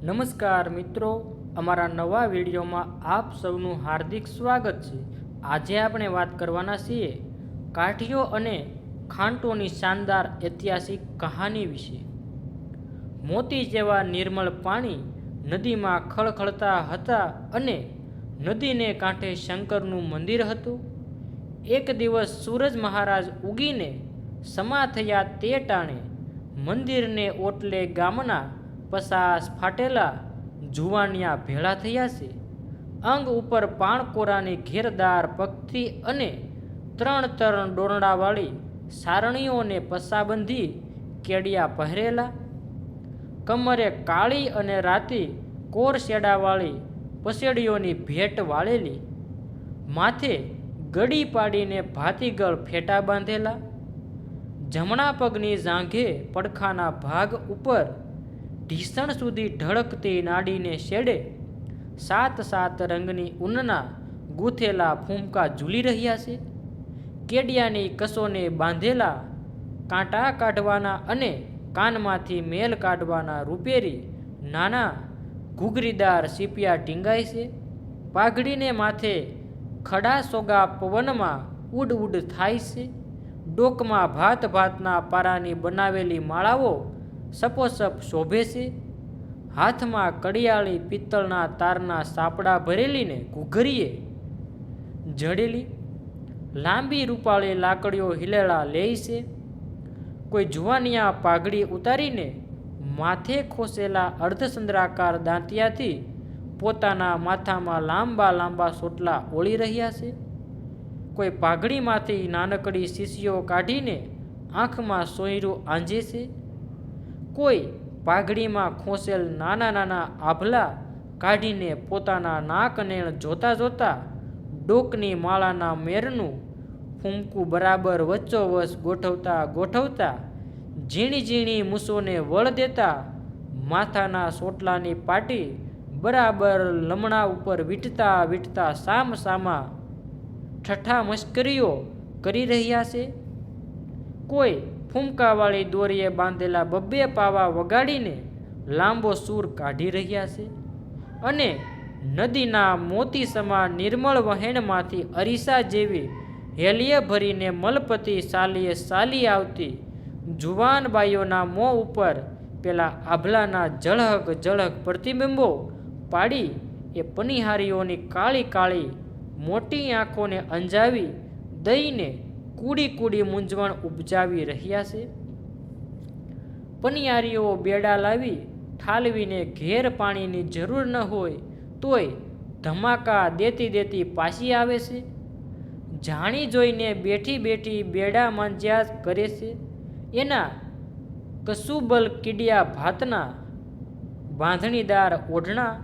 નમસ્કાર મિત્રો, અમારા નવા વિડીયોમાં આપ સૌનું હાર્દિક સ્વાગત છે. આજે આપણે વાત કરવાના છીએ કાઠીઓ અને ખાંટોની શાનદાર ઐતિહાસિક કહાની વિશે. મોતી જેવા નિર્મળ પાણી નદીમાં ખળખળતા હતા અને નદીને કાંઠે શંકરનું મંદિર હતું. એક દિવસ સૂરજ મહારાજ ઉગીને સમા થયા તે ટાણે મંદિરને ઓટલે ગામના પસાસ ફાટેલા જુવાનિયા ભેળા થયા છે. અંગ ઉપર પાણકોરાની ઘેરદાર પગથી અને ત્રણ ત્રણ ડોરડાવાળી સારણીઓને પસાબંધી કેડિયા પહેરેલા. કમરે કાળી અને રાતી કોર શેડાવાળી પસેડીઓની ભેટ વાળેલી. માથે ગડી પાડીને ભાતીગળ ફેટા બાંધેલા. જમણા પગની જાંઘે પડખાના ભાગ ઉપર ઢીસણ સુધી ઢળકતી નાડીને શેડે સાત સાત રંગની ઊનના ગૂંથેલા ફૂમકા ઝૂલી રહ્યા છે. કેડિયાની કસોને બાંધેલા કાંટા કાઢવાના અને કાનમાંથી મેલ કાઢવાના રૂપેરી નાના ઘૂઘરીદાર સીપિયા ટીંગાય છે. પાઘડીને માથે ખડા સોગા પવનમાં ઉડ ઉડ થાય છે. ડોકમાં ભાત ભાતના પારાની બનાવેલી માળાઓ સપોસપ શોભે છે? હાથમાં કડિયાળી પિત્તળના તારના સાપડા ભરેલીને ઘૂઘરીએ. જડેલી, લાંબી રૂપાળી લાકડીઓ હિલેળા લે છે. કોઈ જુવાનિયા પાઘડી ઉતારીને માથે ખોસેલા અર્ધચંદ્રાકાર દાંતિયાથી પોતાના માથામાં લાંબા લાંબા સોટલા ઓળી રહ્યા છે. કોઈ પાઘડીમાંથી નાનકડી શીશીઓ કાઢીને આંખમાં સોયરું આંજે છે. કોઈ પાઘડીમાં ખોસેલ નાના નાના આભલા કાઢીને પોતાના નાકનેણ જોતા જોતા ડોકની માળાના મેરનું ફૂમકું બરાબર વચ્ચોવચ ગોઠવતા ગોઠવતા ઝીણી ઝીણી મૂસોને વળ દેતા માથાના સોટલાની પાટી બરાબર લમણા ઉપર વીટતા વીંટતા સામ સામા ઠઠ્ઠા મશ્કરીઓ કરી રહ્યા છે? કોઈ ફૂમકાવાળી દોરીએ બાંધેલા બબ્બે પાવા વગાડીને લાંબો સૂર કાઢી રહ્યા છે અને નદીના મોતી સમા નિર્મળ વહેણમાંથી અરીસા જેવી હેલીએ ભરીને મલપતિ સાલીએ સાલી આવતી જુવાન બાઈઓના મોં ઉપર પેલા આભલાના ઝળહક જળહક પ્રતિબિંબો પાડી એ પનિહારીઓની કાળી કાળી મોટી આંખોને અંજાવી દઈને કૂડી કૂડી મૂંઝવણ ઉપજાવી રહ્યા છે. પનિયારીઓ બેડા લાવી ઠાલવીને ઘેર પાણીની જરૂર ન હોય તોય ધમાકા દેતી દેતી પાછી આવે છે. જાણી જોઈને બેઠી બેઠી બેડા માંજ્યા કરે છે. એના કસુબલ કીડિયા ભાતના બાંધણીદાર ઓઢણા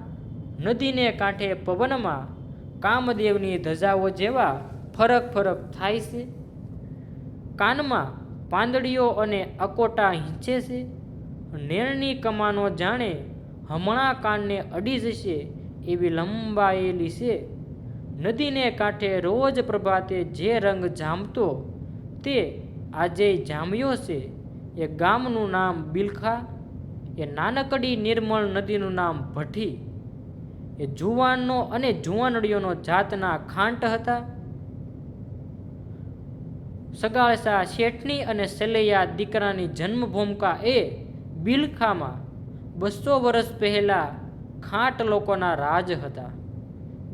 નદીને કાંઠે પવનમાં કામદેવની ધજાઓ જેવા ફરક ફરક થાય છે. કાનમાં પાંદડીઓ અને અકોટા હિંચે છે. નેણની કમાનો જાણે હમણાં કાનને અડી જશે એવી લંબાયેલી છે. નદીને કાંઠે રોજ પ્રભાતે જે રંગ જામતો તે આજે જામ્યો છે. એ ગામનું નામ બિલખા, એ નાનકડી નિર્મળ નદીનું નામ ભઠ્ઠી. એ જુવાનનો અને જુવાનડીઓનો જાતના ખાંટ હતા. સગાળસા શેઠની અને સલૈયા દીકરાની જન્મભૂમિકા એ બિલખામાં બસો વર્ષ પહેલાં ખાંટ લોકોના રાજ હતા.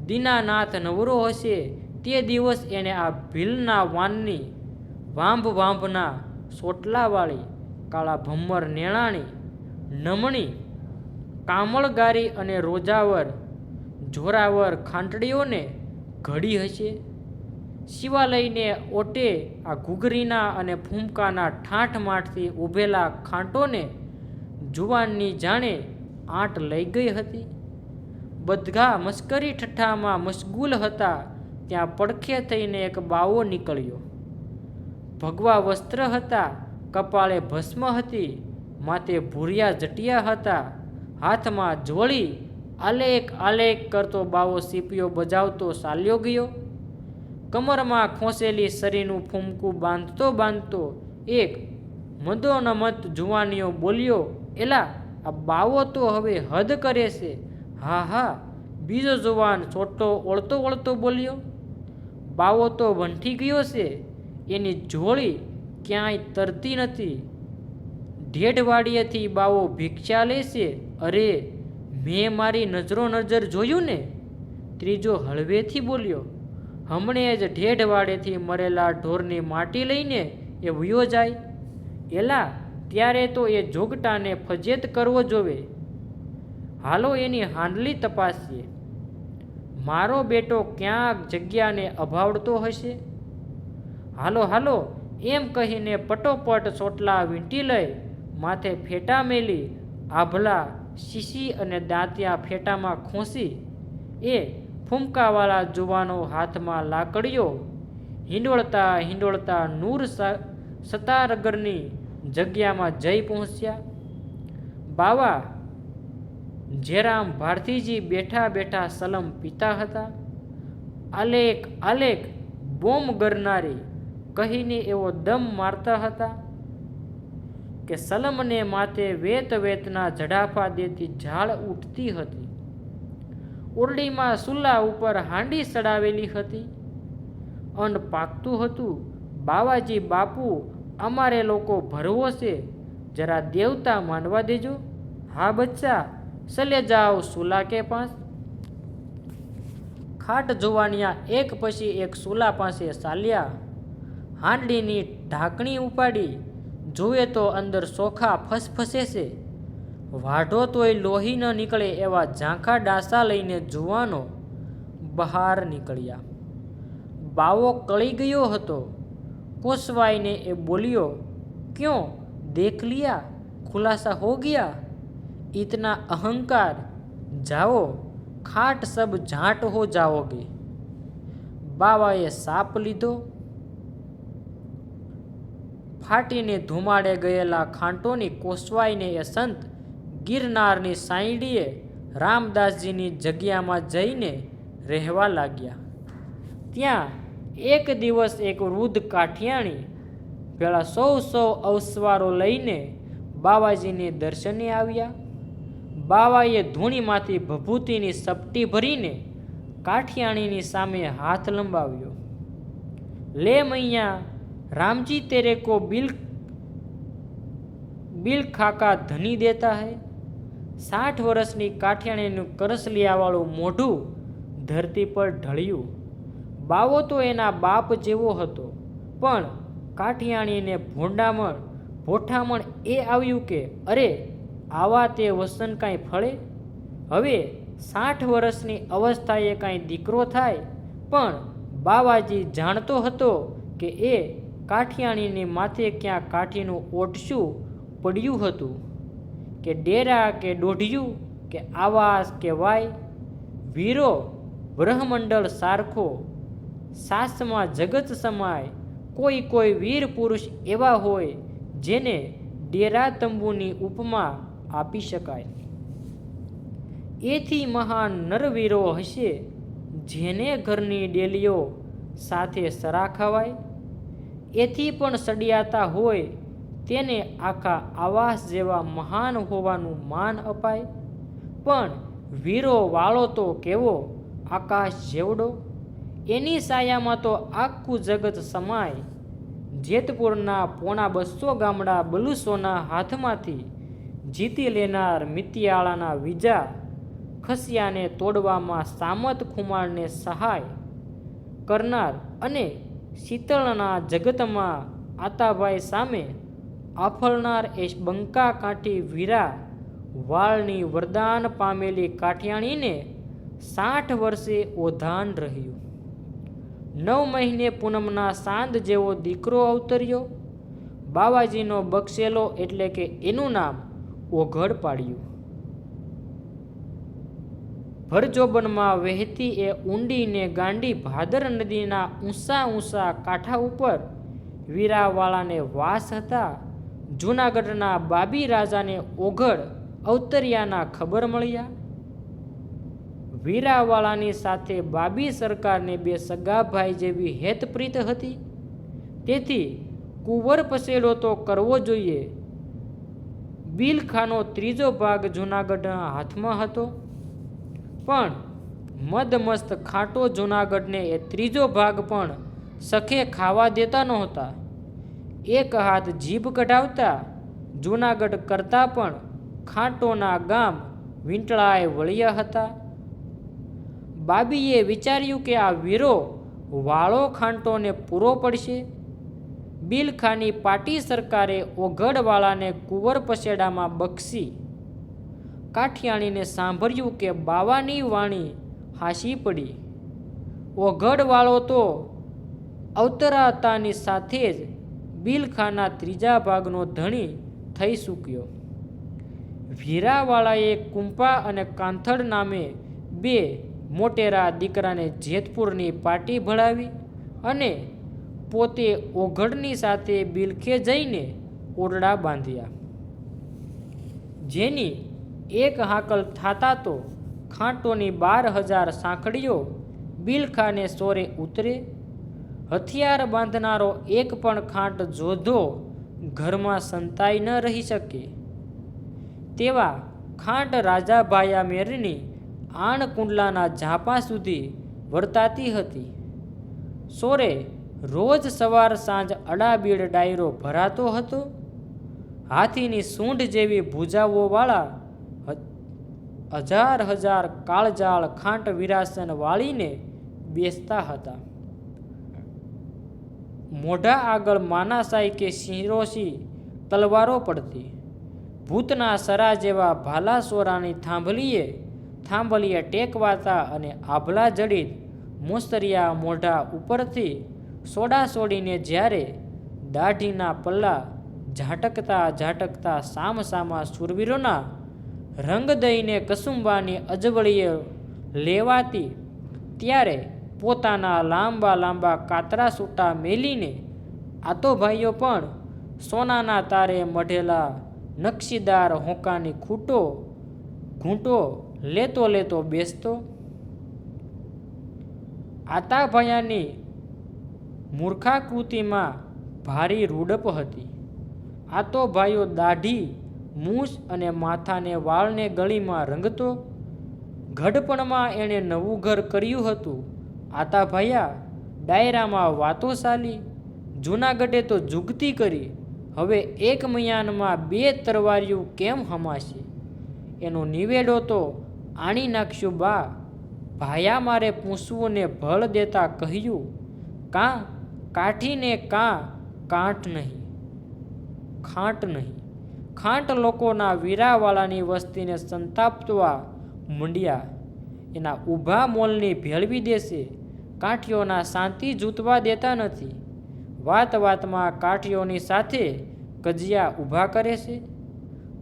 દીનાનાથ નવરો હશે તે દિવસ એણે આ ભીલના વાનની વાંભ વાંભના સોટલાવાળી, કાળા ભમ્મર નેણાણી, નમણી, કામળગારી અને રોજાવર, જોરાવર ખાંટડીઓને ઘડી હશે. શિવાલયને ઓટે આ ઘૂઘરીના અને ફૂમકાના ઠાઠ માઠથી ઊભેલા ખાંટોને જુવાનની જાણે આંટ લઈ ગઈ હતી. બધા મસ્કરી ઠઠ્ઠામાં મશગુલ હતા, ત્યાં પડખે થઈને એક બાવો નીકળ્યો. ભગવા વસ્ત્ર હતા, કપાળે ભસ્મ હતી, માથે ભૂરિયા જટિયા હતા, હાથમાં જોળી આલેક આલેક કરતો બાવો સીપીઓ બજાવતો ચાલ્યો ગયો. કમરમાં ખોસેલી શરીરનું ફૂમકું બાંધતો બાંધતો એક મદોનમત જુવાનીઓ બોલ્યો, એલા, આ બાવો તો હવે હદ કરે છે. હા હા. બીજો જુવાન ચોટો ઓળતો ઓળતો બોલ્યો, બાવો તો વંઠી ગયો છે. એની જોળી ક્યાંય તરતી નથી. ઢેઢવાડીએથી બાવો ભિક્ષા લેશે અરે, મેં મારી નજરો નજર જોયું ને? ત્રીજો હળવેથી બોલ્યો હમણે જ ઢેઢવાડેથી મરેલા ઢોરની માટી લઈને એ વયો જાય. એલા, ત્યારે તો એ જોગટાને ફજેત કરવો જોવે. હાલો એની હાંડલી તપાસીએ. મારો બેટો ક્યાંક જગ્યાને અભાવડતો હશે? હાલો હાલો, એમ કહીને પટોપટ ચોટલા વીંટી લઈ માથે ફેટા મેલી, આભલા, શીશી અને દાંતિયા ફેટામાં ખોસી. એ ફૂમકાવાળા જુવાનો હાથમાં લાકડીઓ, હિંડોળતા હિંડોળતા નૂર સતારગરની જગ્યામાં જઈ પહોંચ્યા. બાવા જેરામ ભારતીજી બેઠા બેઠા સલમ પીતા હતા. આલેક આલેક બોમ્બ ગરનારી કહીને એવો દમ મારતા હતા કે સલમને માથે વેત વેતના જડાફા દેતી ઝાડ ઉઠતી હતી. ઓરડીમાં સુલા ઉપર હાંડી ચડાવેલી હતી. અન્ન પાકતું હતું. બાવાજી, બાપુ, અમારે લોકો ભરવો છે. જરા દેવતા માનવા દેજો. હા, બચ્ચા, ચલે જાઓ સુલા કે પાસ ખાટ જોવાનિયા એક પછી એક સુલા પાસે ચાલ્યા. હાંડીની ઢાંકણી ઉપાડી. જુએ તો અંદર સોખા ફસફસે છે. વાઢો તોય લોહી ન નીકળે એવા ઝાંખા ડાસા લઈને જુવાનો બહાર નીકળ્યા. બાવો કળી ગયો હતો. કોસવાઈને એ બોલ્યો, ક્યો, દેખ લિયા, ખુલાસા હો ગયા? ઇતના અહંકાર, જાઓ, ખાટ સબ ઝાંટ હો જાઓગે. બાવાએ સાપ લીધો, ફાટીને ધુમાડે ગયેલા ખાંટોની કોસવાઈને એ સંત ગિરનારની સાંઈડીએ રામદાસજીની જગ્યામાં જઈને રહેવા લાગ્યા. ત્યાં એક દિવસ એક વૃદ્ધ કાઠિયાણી પેલા સૌ સૌ અવસવારો લઈને બાવાજીને દર્શને આવ્યા. બાવાએ ધૂણીમાંથી ભભૂતિની સપટી ભરીને કાઠિયાણીની સામે હાથ લંબાવ્યો. લે મૈયા, રામજી તેરે કો બિલ બિલ ખાકા ધની દેતા હૈ? સાઠ વર્ષની કાઠિયાણીનું કરસલિયાવાળું મોઢું ધરતી પર ઢળ્યું. બાવો તો એના બાપ જેવો હતો, પણ કાઠિયાણીને ભોંડામણ, ભોઠામણ એ આવ્યું કે, અરે, આવા તે વસન કાંઈ ફળે? હવે સાઠ વર્ષની અવસ્થાએ કાંઈ દીકરો થાય? પણ બાવાજી જાણતો હતો કે એ કાઠિયાણીની માથે ક્યાં કાઠીનું ઓટશું પડ્યું હતું. કે ડેરા કે દોઢિયું કે આવાસ કે વાય, વીરો બ્રહ્મંડળ સારખો, સાસમાં જગત સમાય, કોઈ કોઈ વીર પુરુષ એવા હોય જેને ડેરા તંબુની ઉપમા આપી શકાય. એથી મહાન નરવીરો હશે જેને ઘરની ડેલીઓ સાથે સરા ખવાય. એથી પણ સડિયાતા હોય તેને આખા આવાસ જેવા મહાન હોવાનું માન અપાય. પણ વીરો વાળો તો કેવો? આકાશ જેવડો? એની સાયામાં તો આખું જગત સમાય. જેતપુરના પોણા બસો ગામડા બલુસોના હાથમાંથી જીતી લેનાર મિતિયાળાના વિજા ખસિયાને તોડવામાં સામત ખુમારને સહાય કરનાર અને શીતળના જગતમાં આતાભાઈ સામે આફળનાર એ બંકા કાંઠી વીરા વાળની વરદાન પામેલી કાઠિયાણીને સાઠ વર્ષે ઓધાન રહ્યું. નવ મહિને પૂનમના સાંદ જેવો દીકરો અવતર્યો. બાવાજીનો બક્ષેલો એટલે કે એનું નામ ઓઘડ પાડ્યું. ભરજોબનમાં વહેતી એ ઊંડીને ગાંડી ભાદર નદીના ઊંચા ઊંચા કાંઠા ઉપર વીરાવાળાને વાસ હતા. જૂનાગઢના બાબી રાજાને ઓઘડ અવતર્યાના ખબર મળ્યા? વીરાવાળાની સાથે બાબી સરકારને બે સગા ભાઈ જેવી હેતપ્રીત હતી. તેથી કુંવર પસેડો તો કરવો જોઈએ. બિલખાનો ત્રીજો ભાગ જૂનાગઢના હાથમાં હતો. પણ મદમસ્ત ખાટો જૂનાગઢને એ ત્રીજો ભાગ પણ સખે ખાવા દેતા નહોતા. એક હાથ જીભ કઢાવતા, જૂનાગઢ કરતાં પણ ખાંટોના ગામ વીંટળાએ વળ્યા હતા. બાબીએ વિચાર્યું કે આ વીરો વાળો ખાંટોને પૂરો પડશે. બિલખાની પાટી સરકારે ઓઘડવાળાને કુંવર પસેડામાં બક્ષી. કાઠિયાણીને સાંભળ્યું કે બાવાની વાણી હાસી પડી. ઓઘડવાળો તો અવતરાતાની સાથે જ બિલખાના ત્રીજા ભાગનો ધણી થઈ ચૂક્યો વીરાવાળાએ કુંપા અને કાંથળ નામે બે મોટેરા દીકરાને જેતપુરની પાટી ભળાવી અને પોતે ઓઘડની સાથે બિલખે જઈને ઓરડા બાંધ્યા. જેની એક હાકલ થાતા તો ખાંટોની બાર હજાર સાંકડીઓ બિલખાને સોરે ઉતરે હથિયાર બાંધનારો એક પણ ખાંટ જોધો ઘરમાં સંતાઈ ન રહી શકે. તેવા ખાંટ રાજાભાયા મેરની આણ કુંડલાના ઝાપા સુધી વર્તાતી હતી. સોરે રોજ સવાર સાંજ અડાબીડ ડાયરો ભરાતો હતો. હાથીની સૂંઢ જેવી ભૂજાઓવાળા હજાર હજાર કાળજાળ ખાંટ વિરાસન વાળીને બેસતા હતા. મોઢા આગળ માનાસાઈ કે સિંહરોશી તલવારો પડતી. ભૂતના સરા જેવા ભાલા સોરાની થાંભલીએ થાંભલીએ ટેકવાતા અને આભલા જડિત મોસ્તરિયા મોઢા ઉપરથી સોડા સોડીને જ્યારે દાઢીના પલ્લા ઝાટકતા ઝાટકતા સામસામા સુરવીરોના રંગ દઈને કસુંબાની અજવળીએ લેવાતી, ત્યારે પોતાના લાંબા લાંબા કાતરા સૂટા મેલીને આતો ભાઈઓ પણ સોનાના તારે મઢેલા નકશીદાર હોંકાની ખૂંટો, ઘૂંટો લેતો લેતો બેસતો? આતા ભયાની મૂર્ખાકૃતિમાં ભારી રૂડપ હતી. આ તો ભાઈઓ દાઢી, મૂછ અને માથાને વાળને ગળીમાં રંગતો, ગઢપણમાં એણે નવું ઘર કર્યું હતું. આતા ભયા, ડાયરામાં વાતો ચાલી. જૂનાગઢે તો જુગતી કરી. હવે એક મયાનમાં બે તરવારિયું કેમ હમાશે? એનો નિવેડો તો આણી નાખશું બા. ભાયા મારે પૂંસવુંને ભળ દેતા કહ્યું, કાં કાઠીને કાં કાંઠ નહીં? ખાંટ નહીં? ખાંટ લોકોના વીરાવાળાની વસ્તીને સંતાપવા મંડ્યા. એના ઊભા મોલની ભેળવી દેશે. કાઠીઓના શાંતિ જૂતવા દેતા નથી. વાત વાતમાં કાંઠીઓની સાથે કજિયા ઊભા કરે છે.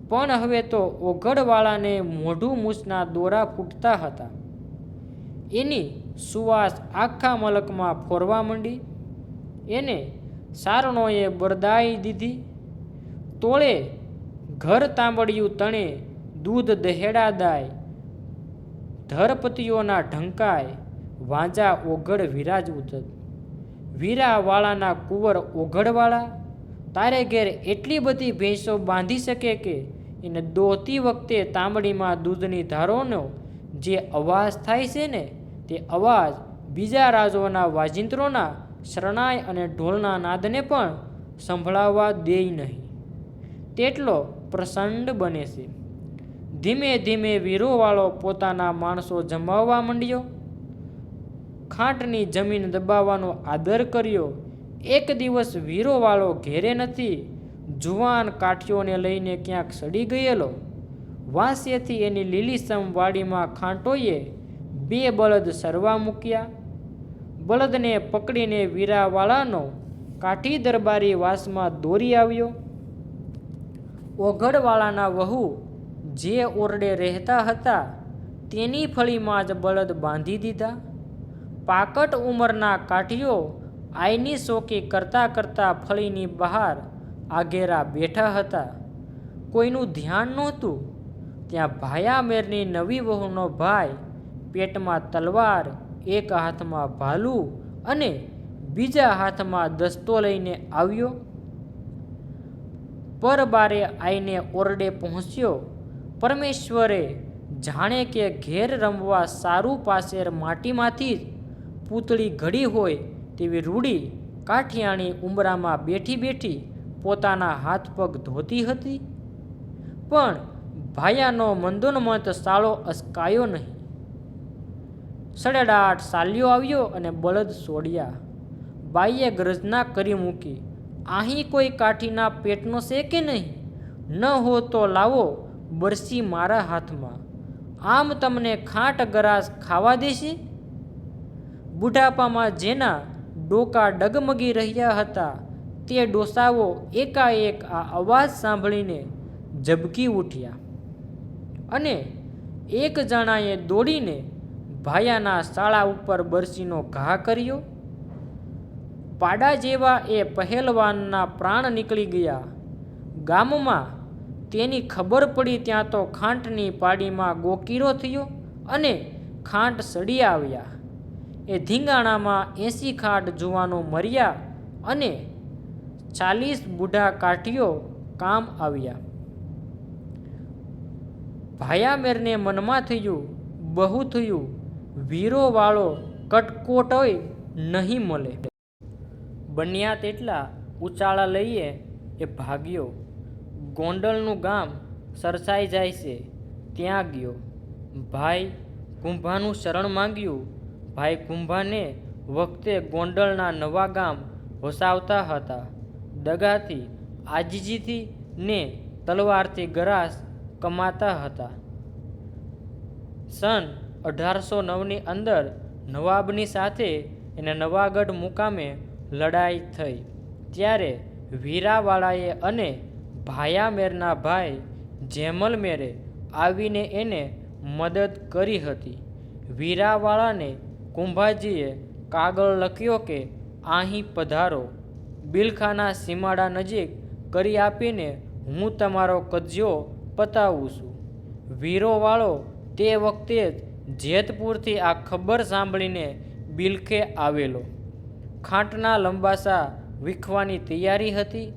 પણ હવે તો ઓઘડવાળાને મોઢું મૂછના દોરા ફૂટતા હતા. એની સુવાસ આખા મલકમાં ફોરવા માંડી. એને સારણોએ બરદાઈ દીધી. તોળે ઘર તાંબડિયું તણે દૂધ દહેડા દાય ધરપતિઓના ઢંકાય વાંજા ઓઘડ વિરાજ ઉતર વીરાવાળાના કુંવર ઓઘડવાળા, તારે ઘેર એટલી બધી ભેંસો બાંધી શકે કે એને દોહતી વખતે તાંબડીમાં દૂધની ધારોનો જે અવાજ થાય છે ને, તે અવાજ બીજા રાજોના વાજિંત્રોના શરણાઈ અને ઢોલના નાદને પણ સંભળાવવા દે નહીં. તેટલો પ્રસંડ બને છે. ધીમે ધીમે વીરોવાળો પોતાના માણસો જમાવવા માંડ્યો. ખાંટની જમીન દબાવવાનો આદર કર્યો. એક દિવસ વીરોવાળો ઘેરે નથી, જુવાન કાઠીઓને લઈને ક્યાંક સડી ગયેલો. વાંસેથી એની લીલીસમ વાડીમાં ખાંટોએ બે બળદ સરવા મૂક્યા. બળદને પકડીને વીરાવાળાનો કાઠી દરબારી વાસમાં દોરી આવ્યો. ઓઘડવાળાના વહુ જે ઓરડે રહેતા હતા, તેની ફળીમાં જ બળદ બાંધી દીધા. પાકટ ઉંમરના કાઠીઓ આઈની શોકી કરતાં કરતાં ફળીની બહાર આગેરા બેઠા હતા. કોઈનું ધ્યાન નહોતું. ત્યાં ભાયામેરની નવી વહુનો ભાઈ, પેટમાં તલવાર, એક હાથમાં ભાલું અને બીજા હાથમાં દસ્તો લઈને આવ્યો. પરબારે આઈને ઓરડે પહોંચ્યો, પરમેશ્વરે, જાણે કે ઘેર રમવા સારું પાસેર માટીમાંથી જ પૂતળી ઘડી હોય તેવી રૂડી કાઠિયાણી ઉંબરામાં બેઠી બેઠી પોતાના હાથ પગ ધોતી હતી. પણ ભાયાનો મંદોન્મત સાળો અસકાયો નહીં. સડેડાટ સાલ્યો આવ્યો અને બળદ સોડ્યા. બાઈએ ગ્રજના કરી મૂકી અહીં કોઈ કાઠીના પેટનો છે કે નહીં? ન હો તો લાવો બરસી મારા હાથમાં. આમ તમને ખાંટ ગરાસ ખાવા દેશે? બુઢાપામાં જેના ડોકા ડગમગી રહ્યા હતા, તે ડોસાઓ એકાએક આ અવાજ સાંભળીને ઝબકી ઉઠ્યા અને એક જણાએ દોડીને ભાયાના શાળા ઉપર બરસીનો ઘા કર્યો. પાડા જેવા એ પહેલવાનના પ્રાણ નીકળી ગયા. ગામમાં તેની ખબર પડી ત્યાં તો ખાંટની પાડીમાં ગોકીરો થયો અને ખાંટ સડી આવ્યા. એ ધીંગાણામાં એંસી ખાટ જુવાનો મર્યા અને ચાલીસ બુઢા કાઠીઓ કામ આવ્યા. ભાયામેરને મનમાં થયું, બહુ થયું, વીરોવાળો કટકોટોય નહીં મળે. બન્યા તેટલા ઉચાળા લઈએ એ ભાગ્યો. ગોંડલનું ગામ સરસાઈ જાય છે, ત્યાં ગયો. ભાઈ કુંભાનું શરણ માંગ્યું ભાઈ કુંભાને વખતે ગોંડલના નવા ગામ વસાવતા હતા. દગાથી, આજીજીથી ને તલવારથી ગરાસ કમાતા હતા. સન અઢારસો નવની અંદર નવાબની સાથે એને નવાગઢ મુકામે લડાઈ થઈ. ત્યારે વીરાવાળાએ અને ભાયામેરના ભાઈ જેમલમેરે આવીને એને મદદ કરી હતી. વીરાવાળાને કુંભાજીએ કાગળ લખ્યો કે અહીં પધારો. બિલખાના સીમાડા નજીક કરી આપીને હું તમારો કજિયો પતાવું છું. વીરોવાળો તે વખતે જ જેતપુરથી આ ખબર સાંભળીને બિલખે આવેલો. ખાંટના લંબાસા વીખવાની તૈયારી હતી,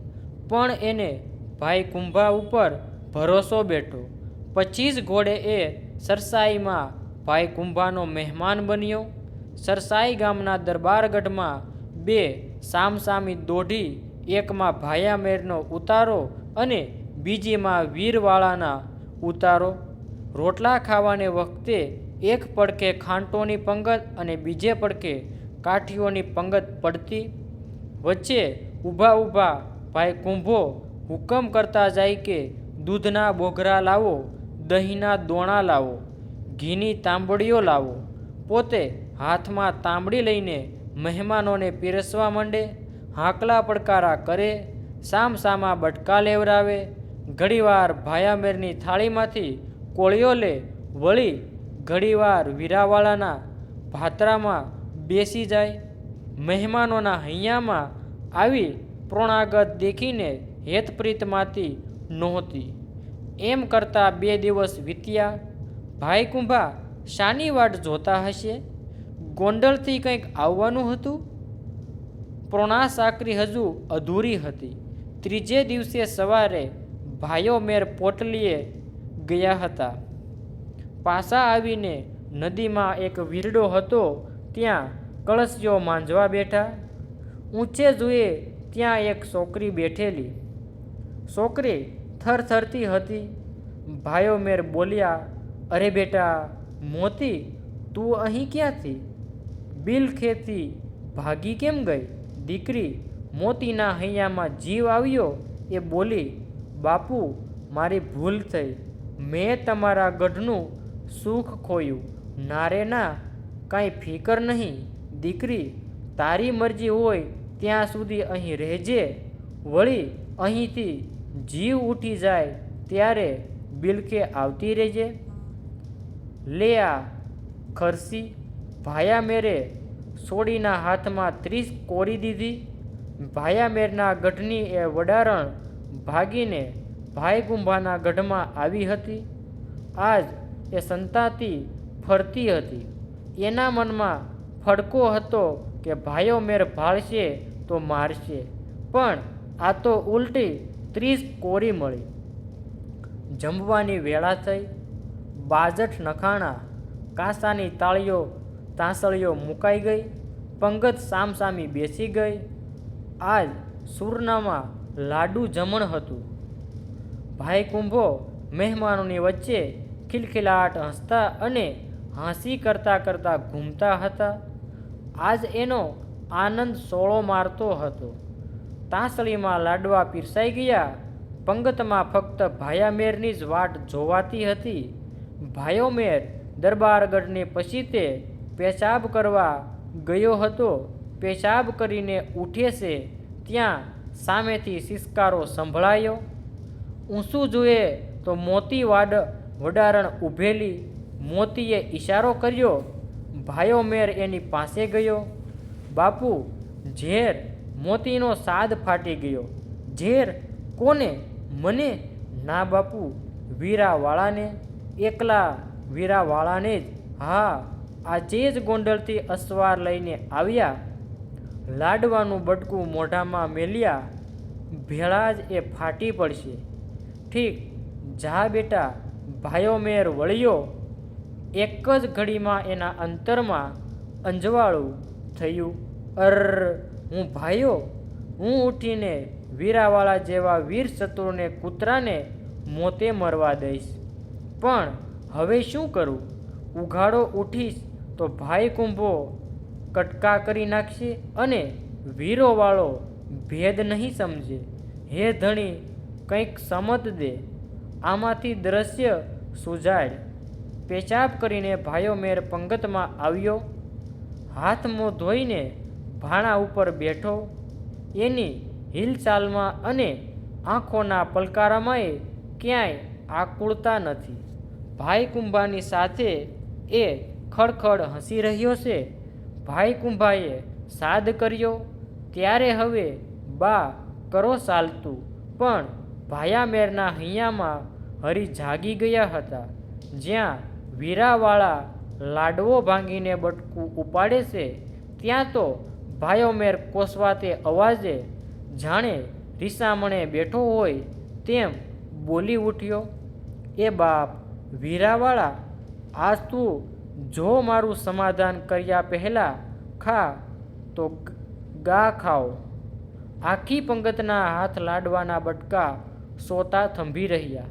પણ એને ભાઈ કુંભા ઉપર ભરોસો બેઠો. પચીસ ઘોડે એ સરસાઈમાં ભાઈ કુંભાનો મહેમાન બન્યો. સરસાઈ ગામના દરબારગઢમાં બે સામસામી દોઢી, એકમાં ભાયામેરનો ઉતારો અને બીજીમાં વીરવાળાના ઉતારો. રોટલા ખાવાને વખતે એક પડકે ખાંટોની પંગત અને બીજે પડકે કાઠીઓની પંગત પડતી. વચ્ચે ઊભા ઊભા ભાઈ કુંભો હુકમ કરતા જાય કે દૂધના બોઘરા લાવો, દહીંના દોણા લાવો, ઘીની તાંબડીઓ લાવો. પોતે હાથમાં તાંબડી લઈને મહેમાનોને પીરસવા માંડે, હાકલા પડકારા કરે, સામસામા બટકા લેવરાવે, ઘડીવાર ભાયામેરની થાળીમાંથી કોળીઓ લે, વળી ઘડીવાર વીરાવાળાના ભાતરામાં બેસી જાય. મહેમાનોના હૈયામાં આવી પ્રોણાગત દેખીને હેતપ્રીતમાંથી નહોતી. એમ કરતાં બે દિવસ વીત્યા. ભાઈ કુંભા શાની વાટ જોતા હશે? ગોંડલથી કંઈક આવવાનું હતું? પ્રોણા સાકરી હજુ અધૂરી હતી. ત્રીજે દિવસે સવારે ભાઈઓ મેર પોટલીએ ગયા હતા. પાસા આવીને નદીમાં એક વીરડો હતો, ત્યાં કળશીઓ માંજવા બેઠા. ઊંચે જુએ ત્યાં એક છોકરી બેઠેલી. છોકરી થરથરતી હતી. ભાઈઓ મેર બોલ્યા, અરે બેટા, મોતી, તું અહીં ક્યાંથી? બિલ ખેતી ભાગી કેમ ગઈ? દીકરી, મોતીના હૈયામાં જીવ આવ્યો? એ બોલી, બાપુ, મારી ભૂલ થઈ. મેં તમારા ગઢનું સુખ ખોયું. નારે ના, કાંઈ ફિકર નહીં. દીકરી, તારી મરજી હોય ત્યાં સુધી અહીં રહેજે. વળી અહીંથી જીવ ઉઠી જાય ત્યારે બિલકે આવતી રહેજે. લે આ ખરસી ભાયા મેરે સોડીના હાથમાં ત્રીસ કોરી દીધી. ભાયા મેરના ગઢની એ વડારણ ભાગીને ભાઈ ગુંભાના ગઢમાં આવી હતી. આજ એ સંતાતી ફરતી હતી. એના મનમાં ફડકો હતો કે ભાઈઓ મેર ભાળશે તો મારશે. પણ આ તો ઉલટી ત્રીસ કોરી મળી. જમવાની વેળા થઈ. બાજટ નખાણા, કાસાની તાળીઓ તાંસળીઓ મુકાઈ ગઈ, પંગત સામસામી બેસી ગઈ. આજ સુરનામાં લાડુ જમણ હતું. ભાઈ કુંભો મહેમાનોની વચ્ચે ખિલખિલાટ હસતા અને હાંસી કરતા કરતા ઘૂમતા હતા. આજ એનો આનંદ સોળો મારતો હતો. તાંસળીમાં લાડવા પીરસાઈ ગયા, પંગતમાં ફક્ત ભાયામેરની જ વાટ જોવાતી હતી. ભાયોમેર દરબારગઢને પછી તે પેશાબ કરવા ગયો હતો, પેશાબ કરીને ઉઠે છે, ત્યાં સામેથી સિસકારો સંભળાયો. ઊંસું જુએ તો મોતી વાડ વડારણ ઊભેલી મોતીએ ઈશારો કર્યો. ભાયોમેર એની પાસે ગયો. બાપુ, ઝેર મોતીનો સાદ ફાટી ગયો. ઝેર, કોને? મને? ના બાપુ, વીરાવાળાને. એકલા વીરાવાળાને જ. હા આજે જ ગોંડલથી અસવાર લઈને આવ્યા. લાડવાનું બટકું મોઢામાં મેલ્યા. ભેળા જ એ ફાટી પડશે. ઠીક, જા બેટા, ભાયો મેર વળ્યો. એક જ ઘડીમાં એના અંતરમાં અંજવાળું થયું. અર, હું ભાઈઓ, હું ઉઠીને વીરાવાળા જેવા વીર શત્રુને કૂતરાને મોતે મરવા દઈશ. પણ હવે શું કરું? ઉઘાડો ઉઠીશ. તો ભાઈ કુંભો કટકા કરી નાખશે અને વીરોવાળો ભેદ નહીં સમજે. હે ધણી, કંઈક સમત દે, આમાંથી દ્રશ્ય સુજાડ. પેશાબ કરીને ભાઈઓ મેર પંગતમાં આવ્યો. હાથ મોં ધોઈને ભાણા ઉપર બેઠો. એની હિલચાલમાં અને આંખોના પલકારામાંય ક્યાંય આકુળતા નથી. ભાઈ કુંભાની સાથે એ ખડખડ હસી રહ્યો છે. ભાઈ કુંભાએ સાદ કર્યો, ત્યારે હવે, બા, કરો ચાલતું. પણ ભાયામેરના હૈયામાં હરી જાગી ગયા હતા. જ્યાં વીરાવાળા લાડવો ભાંગીને બટકું ઉપાડે છે, ત્યાં તો ભાયોમેર કોસવાતે અવાજે, જાણે રીસામણે બેઠો હોય, તેમ બોલી ઉઠ્યો. એ બાપ, વીરાવાળા, આજ તું જો મારું સમાધાન કર્યા પહેલાં ખા, તો ગા ખાઓ. આખી પંગતના હાથ લાડવાના બટકા સોતા થંભી રહ્યા.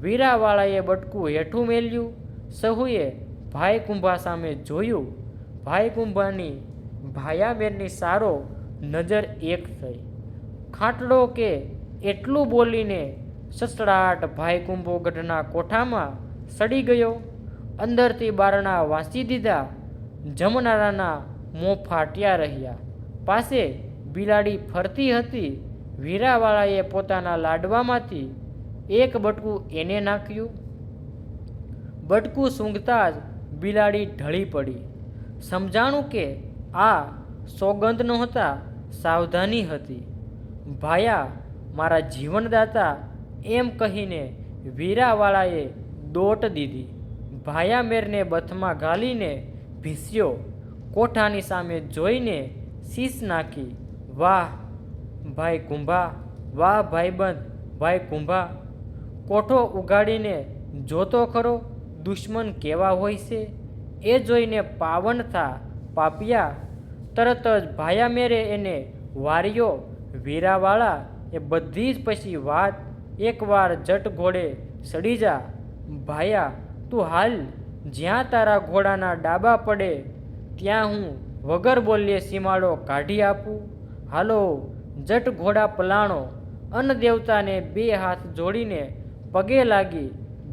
વીરાવાળાએ બટકું હેઠું મેલ્યું. સહુએ ભાઈ કુંભા સામે જોયું. ભાઈ કુંભાની ભાયાબેનની સારો નજર એક થઈ. ખાટલો કે એટલું બોલીને સસડાટ ભાઈ કુંભો ગઢના કોઠામાં સડી ગયો. અંદરથી બારણા વાંચી દીધા. જમનારાના મોં ફાટ્યા રહ્યા. પાસે બિલાડી ફરતી હતી. વીરાવાળાએ પોતાના લાડવામાંથી એક બટકું એને નાખ્યું. બટકું સૂંઘતા જ બિલાડી ઢળી પડી. સમજાણું કે આ સોગંદ નહોતા, સાવધાની હતી. ભાયા, મારા જીવનદાતા, એમ કહીને વીરાવાળાએ દોટ દીધી. ભાયા મેરને બથમાં ગાલીને ભીસ્યો, કોઠાની સામે જોઈને શીશ નાખી, વાહ, ભાઈ કુંભા, વાહ ભાઈબંધ ભાઈ કુંભા. કોઠો ઉગાડીને, જોતો ખરો, દુશ્મન કેવા હોય છે? એ જોઈને પાવન થા, પાપિયા, તરત જ ભાયા મેરે એને વાર્યો વીરાવાળા, એ બધી જ પછી વાત, એકવાર જટ ઘોડે સડી જા, ભાયા તું હાલ, જ્યાં તારા ઘોડાના ડાબા પડે, ત્યાં હું વગર બોલ્યે સીમાડો કાઢી આપું. હાલો, જટ ઘોડા પલાણો, અન્ન દેવતાને બે હાથ જોડીને પગે લાગી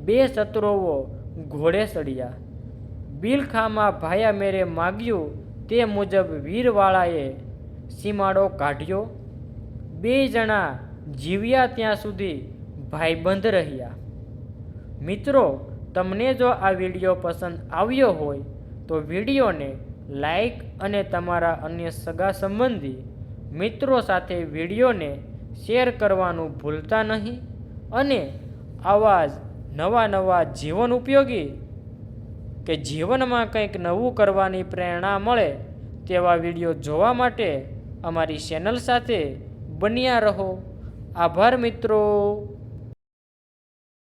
બે શત્રુઓ ઘોડે સડ્યા બિલખામાં ભાયા મેરે માગ્યું તે મુજબ વીરવાળાએ સીમાડો કાઢ્યો. બે જણા જીવ્યા ત્યાં સુધી ભાઈબંધ રહ્યા. મિત્રો તમને જો આ વીડિયો પસંદ આવ્યો હોય તો વિડીયોને લાઈક અને તમારા અન્ય સગા સંબંધી મિત્રો સાથે વિડીયોને શેર કરવાનું ભૂલતા નહીં અને આવા જ નવા નવા જીવન ઉપયોગી કે જીવનમાં કંઈક નવું કરવાની પ્રેરણા મળે તેવા વીડિયો જોવા માટે અમારી ચેનલ સાથે બન્યા રહો. આભાર મિત્રો.